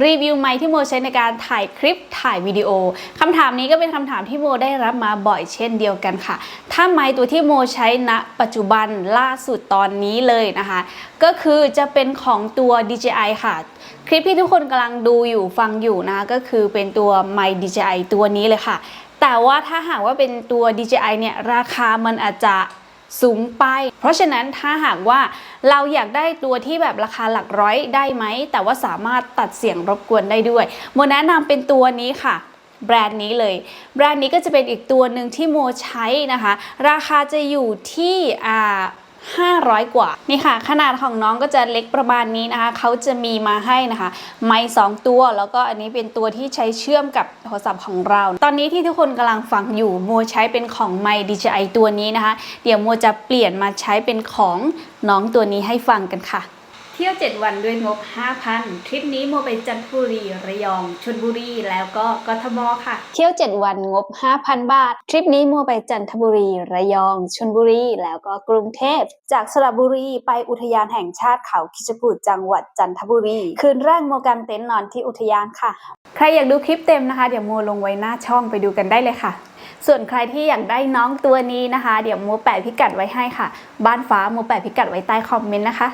รีวิวไมค์ที่โมใช้ในการถ่ายคลิปถ่ายวิดีโอคำถามนี้ก็เป็นคำถามที่โมได้รับมาบ่อยเช่นเดียวกันค่ะ ถ้าไมค์ตัวที่โมใช้ณปัจจุบันล่าสุดตอนนี้เลยนะคะ ก็คือจะเป็นของตัว DJI ค่ะ คลิปที่ทุกคนกำลังดูอยู่ฟังอยู่นะก็คือเป็นตัวไมค์ DJI ตัวนี้เลยค่ะ แต่ว่าถ้าหากว่าเป็นตัว DJI เนี่ยราคามันอาจจะ สูงไป เพราะฉะนั้นถ้าหากว่าเราอยากได้ตัวที่แบบราคาหลักร้อยได้ไหม แต่ว่าสามารถตัดเสียงรบกวนได้ด้วยโมแนะนำเป็นตัวนี้ค่ะแบรนด์นี้เลย แบรนด์นี้ก็จะเป็นอีกตัวหนึ่งที่โมใช้นะคะ ราคาจะอยู่ที่อ่า 500 กว่า นี่ค่ะ ขนาดของน้องก็จะเล็กประมาณนี้นะคะ เขาจะมีมาให้นะคะ ไม้สองตัว แล้วก็อันนี้เป็นตัวที่ใช้เชื่อมกับโทรศัพท์ของเรา ตอนนี้ที่ทุกคนกำลังฟังอยู่โมใช้เป็นของไม DJI ตัวนี้นะคะ เดี๋ยวโมจะเปลี่ยนมาใช้เป็นของน้องตัวนี้ให้ฟังกันค่ะ ที่ยว 7 วันด้วยงบ 5,000 ทริปนี้โมไปจันทบุรีระยองชลบุรีแล้วก็กทมค่ะ เที่ยว 7 วันงบ 5,000 บาท ทริปนี้โมไปจันทบุรีระยองชลบุรีแล้วก็กรุงเทพ จากสระบุรีไปอุทยานแห่งชาติเขาคิชกูดจังหวัดจันทบุรี คืนแรกโมกันเต็นท์นอนที่อุทยานค่ะ ใครอยากดูคลิปเต็มนะคะ เดี๋ยวโมลงไว้หน้าช่องไปดูกันได้เลยค่ะส่วนใครที่อยากได้น้องตัวนี้นะคะ เดี๋ยวโมแปะพิกัดไว้ให้ค่ะ บ้านฟ้าโมแปะพิกัดไว้ใต้คอมเมนต์นะคะ